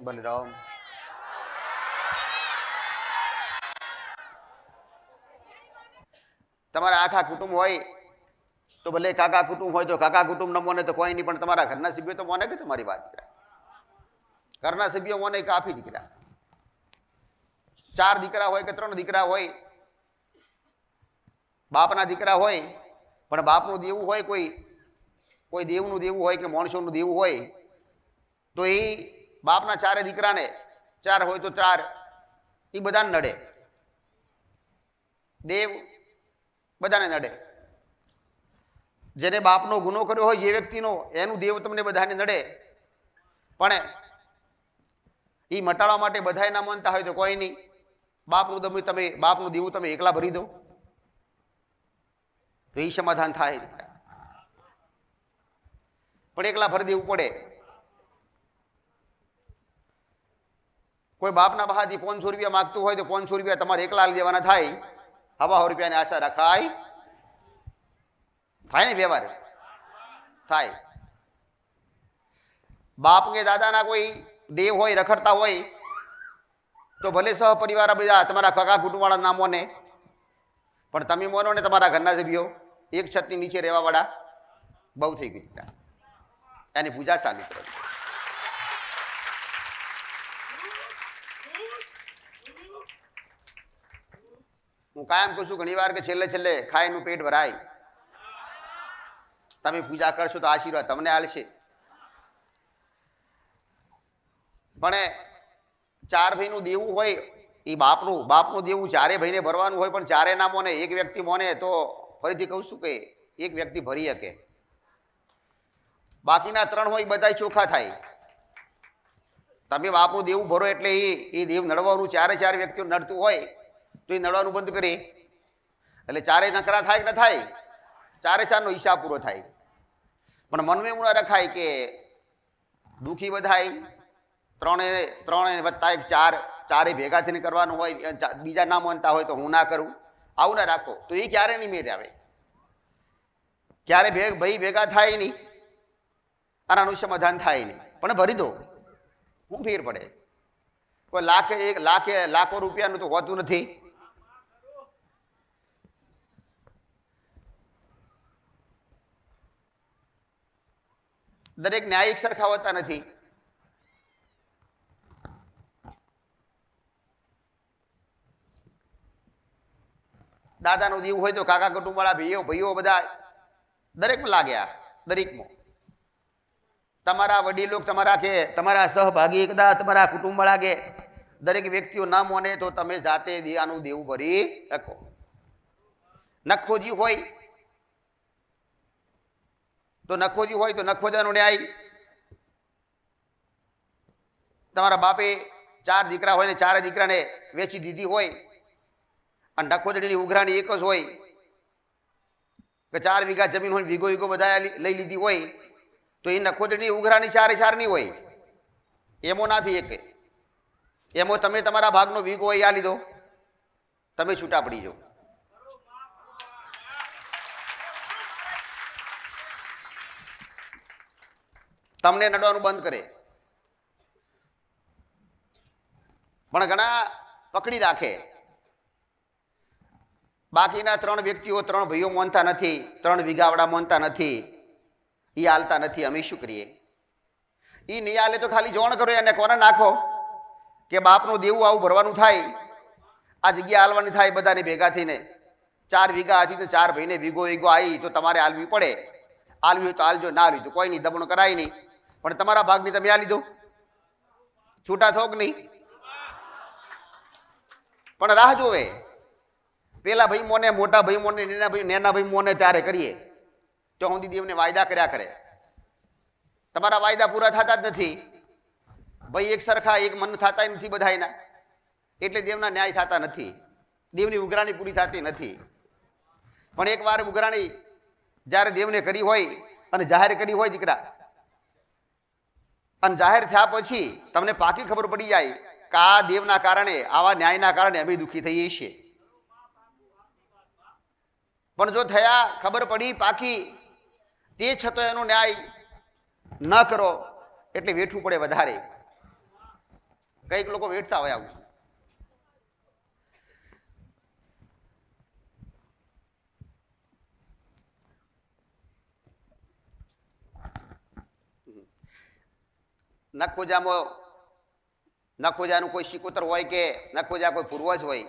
બલરામ તમારા આખા કુટુંબ હોય તો ભલે કાકા કુટુંબ હોય તો કાકા કુટુંબ ન મોને તો કોઈ નહીં, પણ તમારા ઘરના સભ્યો તો મોને કે તમારી વાત દીકરા ઘરના સભ્યો મોને કાફી દીકરા? ચાર દીકરા હોય કે ત્રણ દીકરા હોય? બાપના દીકરા હોય, પણ બાપનું દેવું હોય કોઈ કોઈ દેવનું દેવું હોય કે માણસોનું દેવું હોય, તો એ બાપના ચારે દીકરાને ચાર હોય તો ચાર એ બધાને નડે. દેવ બધાને નડે. જેને બાપનો ગુનો કર્યો હોય જે વ્યક્તિનો, એનું દેવ તમને બધાને નડે. પણ એ મટાડવા માટે બધાએ ના માનતા હોય તો કોઈ નહીં. બાપનું તમે તમે બાપનું દેવું તમે એકલા ભરી દો. એ સમાધાન થાય. પણ એકલા ભરી દેવું પડે. કોઈ બાપના બહારથી પાંચસો રૂપિયા માગતું હોય તો પાંચસો રૂપિયા તમારે એકલા લઈ દેવાના થાય. હવા રૂપિયાની આશા રખાય. થાય ને વ્યવહાર? થાય. બાપ કે દાદાના કોઈ દેવ હોય, રખડતા હોય, તો ભલે સહપરિવાર બધા તમારા કકા કુટુંબવાળા ના મોને પણ તમે મોનો ને તમારા ઘરના સભ્યો, એક છતની નીચે રહેવાવાળા બહુ થઈ ગયું એની પૂજા ચાલુ કરો. હું કાયમ કહું છું ઘણી વાર કે છેલ્લે છેલ્લે ખાયનું પેટ ભરાય. તમે પૂજા કરશો તો આશીર્વાદ તમને આલશે. પણ ચાર ભાઈનું દેવું હોય, એ બાપનું બાપનું દેવું ચારે ભાઈને ભરવાનું હોય, પણ ચારે ના મોને, એક વ્યક્તિ મોને તો ફરીથી કહું છું કે એક વ્યક્તિ ભરી શકે. બાકીના ત્રણ હોય બધા ચોખ્ખા થાય. તમે બાપનું દેવું ભરો એટલે એ દેવ નડવાનું, ચારે ચાર વ્યક્તિઓ નડતું હોય તો એ નડવાનું બંધ કરી. એટલે ચારે નકરા થાય કે ન થાય? ચારે ચારનો હિસાબ પૂરો થાય. પણ મનમાં એવું ના રખાય કે દુઃખી બધાય, ત્રણે ત્રણે વત્તા એક ચાર, ચારે ભેગા થઈને કરવાનું હોય બીજા ના માનતા હોય તો હું ના કરું. આવું ના રાખો. તો એ ક્યારે નહીં મેળ આવે? ક્યારે ભે, ભાઈ ભેગા થાય નહીં? અને આનું સમાધાન થાય નહીં. પણ ભરી દો. હું ફેર પડે. કોઈ લાખે એક, લાખે, લાખો રૂપિયાનું તો હોતું નથી. દરેક ન્યાયિક સરખા હોતા નથી. દાદાનું દેવું હોય તો કાકા કુટુંબવાળા ભાઈઓ ભાઈઓ બધા દરેકમાં લાગ્યા, દરેકમાં. તમારા વડીલો તમારા કે, તમારા સહભાગી કદાચ તમારા કુટુંબવાળા કે, દરેક વ્યક્તિઓ ના મોને તો તમે જાતે દિયાનું દેવું ભરી રાખો. નખોજી હોય તો નખોજી હોય તો નખોજાનો ન્યાય. તમારા બાપે ચાર દીકરા હોય ને ચારે દીકરાને વેચી દીધી હોય અને નખોજડીની ઉઘરાણી એક જ હોય કે ચાર વીઘા જમીન હોય વીઘો વીઘો બધા લઈ લીધી હોય તો એ નખોજડીની ઉઘરાણી ચારે ચારની હોય. એમો નાથી એક. એમો તમે તમારા ભાગનો વીઘો હોય આ લીધો. તમે છૂટા પડી જાઓ. તમને નડવાનું બંધ કરે. પણ ઘણા પકડી રાખે. બાકીના ત્રણ વ્યક્તિઓ ત્રણ ભાઈઓ મોનતા નથી, ત્રણ વીઘાવાળા મોનતા નથી. એ હાલતા નથી, અમે શું કરીએ? એ નહીં હાલે તો ખાલી જોણ કરો એને, કોને નાખો? કે બાપનું દેવું આવું ભરવાનું થાય, આ જગ્યા હાલવાની થાય બધાને ભેગા થઈને. ચાર વીઘા હતી તો ચાર ભાઈને વીઘો વીઘો આવી, તો તમારે હાલવી પડે. હાલવી તો હાલજો, ના લીધું કોઈ નહીં, દબણું કરાય નહીં. પણ તમારા ભાગની તમે આ લીધો. છૂટા થોક નહીં? પણ રાહ જોવે. પેલા ભાઈ મોને મોટા ભાઈ મોને નેના ભાઈ નેના ભાઈ મોને ત્યારે કરીએ. તો હું દીદી એમને વાયદા કર્યા કરે. તમારા વાયદા પૂરા થતા જ નથી. ભાઈ એક સરખા, એક મન થતા નથી બધા એના. એટલે દેવના ન્યાય થતા નથી. દેવની ઉઘરાણી પૂરી થતી નથી. પણ એકવાર ઉઘરાણી જ્યારે દેવને કરી હોય અને જાહેર કરી હોય દીકરા અને જાહેર થયા પછી તમને પાકી ખબર પડી જાય કે આ દેવના કારણે, આવા ન્યાયના કારણે અમે દુઃખી થઈએ છીએ. પણ જો થયા, ખબર પડી પાકી, તે છતાં એનો ન્યાય ન કરો એટલે વેઠવું પડે વધારે. કંઈક લોકો વેઠતા હોય આવું. નખોજામાં નખોજાનું કોઈ શિકોતર હોય કે નખોજા કોઈ પૂર્વજ હોય.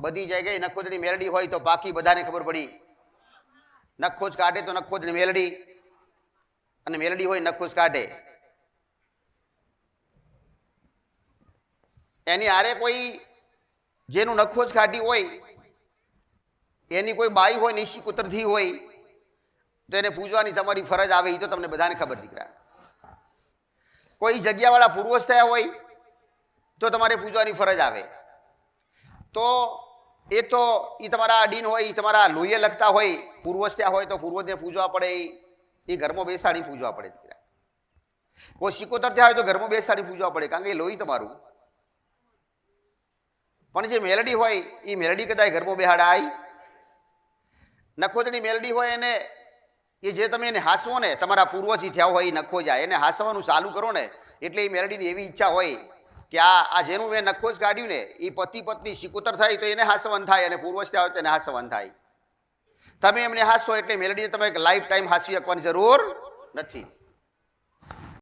બધી જગ્યાએ નખોજની મેલડી હોય તો બાકી બધાને ખબર પડી. નખોજ કાઢે તો નખોજની મેલડી. અને મેલડી હોય નખોજ કાઢે. એની આરે કોઈ જેનું નખોજ કાઢી હોય, એની કોઈ બાઈ હોય નિશી કુતરથી હોય, તો એને પૂજવાની તમારી ફરજ આવે એ તો તમને બધાને ખબર દીકરા. કોઈ જગ્યાવાળા પૂર્વજ થયા હોય, તો તમારે પૂજવાની ફરજ આવે. તો એ તો એ તમારા ડીન હોય એ તમારા લોહીએ લગતા હોય, પૂર્વજ થયા હોય તો પૂર્વજને પૂજવા પડે એ ઘરમાં બેસાડી પૂજવા પડે કોઈ સિકોતર થયા હોય તો ઘરમાં બેસાડી પૂજવા પડે, કારણ કે એ લોહી તમારું. પણ જે મેલડી હોય એ મેલડી કદાચ ઘરમાં બેહાડાય. નખોદની મેલડી હોય એને એ જે તમે એને હાંસવો ને, તમારા પૂર્વજી થયા હોય એ નખો જાય. એને હાંસવાનું ચાલુ કરો ને, એટલે એ મેલડીની એવી ઈચ્છા હોય કે આ આ જેનું મેં નખોજ કાઢ્યું ને, એ પતિ પત્ની સિકુતર થાય તો એને હાસવન થાય અને પૂર્વજ થયા હોય તો એને હાસવન થાય. તમે એમને હાંસો એટલે મેલડીને તમે લાઈફ ટાઈમ હાંસી શકવાની જરૂર નથી.